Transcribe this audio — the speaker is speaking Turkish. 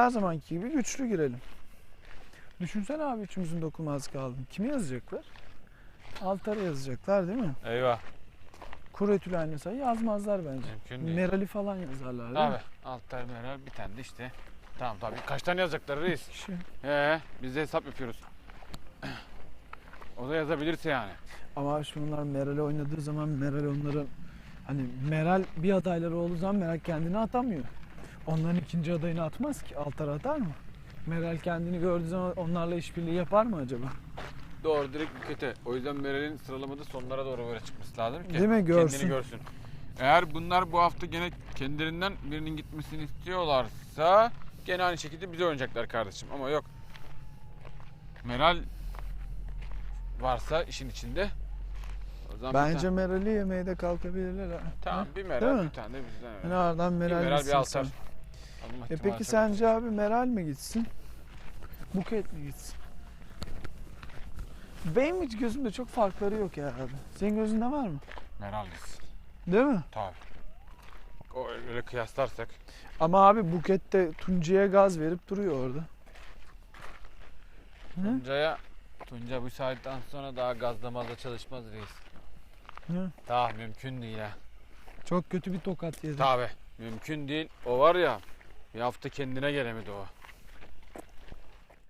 her zamanki gibi güçlü girelim. Düşünsene abi üçümüzün dokunmaz kaldı. Kimi yazacaklar? Altar'a yazacaklar değil mi? Eyvah. Kuretül aynı sayı yazmazlar bence. Mümkün değil. Meral'i falan yazarlar değil Tabii. mi? Altar Meral bir tane de işte. Tamam tabii. Kaç tane yazacaklar reis? Şu- He, biz de hesap yapıyoruz. O da yazabilirse yani. Ama şimdi bunlar Meral'e oynadığı zaman Meral onların hani Meral bir adayları olduğu zaman Meral kendini atamıyor. Onların ikinci adayını atmaz ki. Altar atar mı? Meral kendini gördüğü zaman onlarla işbirliği yapar mı acaba? Doğru direkt bukete. O yüzden Meral'in sıralamada sonlara doğru böyle çıkması lazım ki. Değil mi? Görsün. Kendini görsün. Eğer bunlar bu hafta gene kendilerinden birinin gitmesini istiyorlarsa gene aynı şekilde bize oynayacaklar kardeşim. Ama yok. Meral varsa işin içinde. O zaman bir Bence tane- Meral'i yemeye de kalkabilirler ha. Tamam bir Değil Meral mi? bir tane de bizden öyle. Yani aradan Bir Meral, Meral bir altar. Alma E peki sence abi Meral mi gitsin? Buket mi gitsin? Benim hiç gözümde çok farkları yok ya abi. Senin gözünde var mı? Meral gitsin. Değil mi? Tabii. O öyle kıyaslarsak. Ama abi Buket de Tuncay'a gaz verip duruyor orada. Hı? Tuncay'a Tunca bu saatten sonra daha gazlamazla çalışmaz reis. Hı? Daha mümkün değil ha. Çok kötü bir tokat yedi. Tabi mümkün değil. O var ya bir hafta kendine gelemedi o.